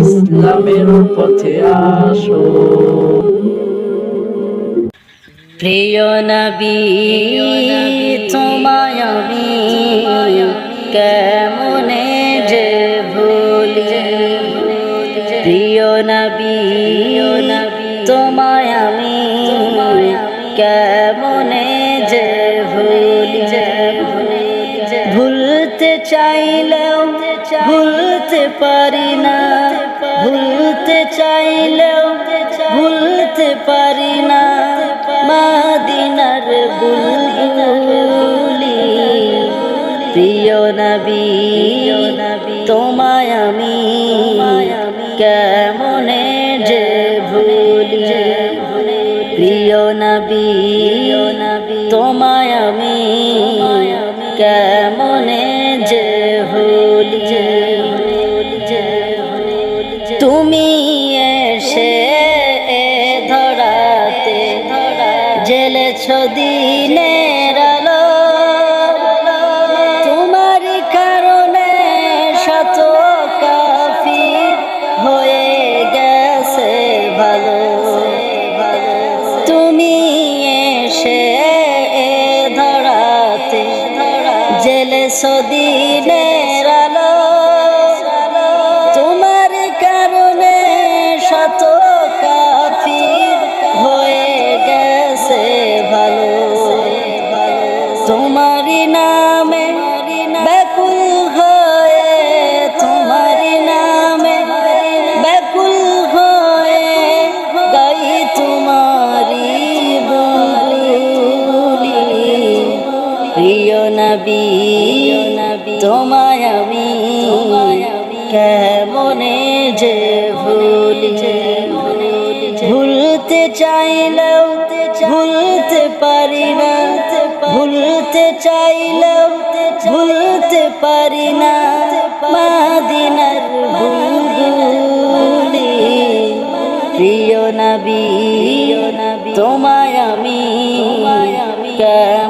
ইসলামের পথে আসো। প্রিয় নবী, তোমায় আমি কেমনে যে ভুলি? প্রিয় নবী, তোমায় আমি কেমনে যে ভুলি? ভুলতে চাইলেও ভুলতে পারি না। ভুলতে চাইলেও ভুলতে পারি না। মাদিনার বুলবুলি, প্রিয় নবী, তোমায় আমি কেমনে যে ভুলি? প্রিয় নবী, তোমায় আমি কেমনে জেলেছ দিনের আলো, তোমার কারণে শত কাফি হয়ে গেছে ভালো। তুমি এসে ধরাতে জেলে সদিনের নামে ব্যাকুল হয়ে তোমারই নামে ব্যাকুল হয়ে গাই তোমারি বুলবুলি প্রিয় নবী, তোমায় আমি কেমনে যে ভুলি। ভুলতে চাইলেও ভুলতে চাইলেও ভুলতে পারি না। মাদিনার বুলবুলি প্রিয় নবী তোমায় আমি কেমনে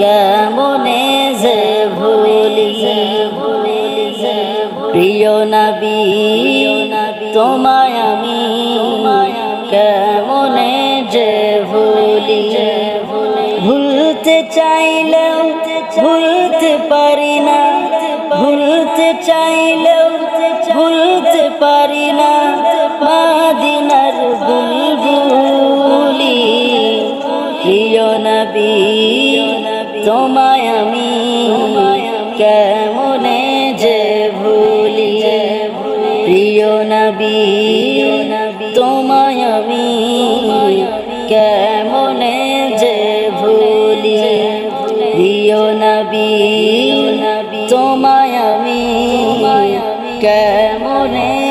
কেমনে যে ভুলি? প্রিয় নবী, তোমায় আমি কেমনে যে ভুলি? ভুলতে চাইলেও ভুলতে পারি না, ভুলতে চাইলেও ভুলতে পারি না মাদিনার তোমায় আমি কেমনে যে ভুলি? প্রিয় নবী, তোমায় আমি কেমনে যে ভুলি? প্রিয় নবী, তোমায় আমি কেমনে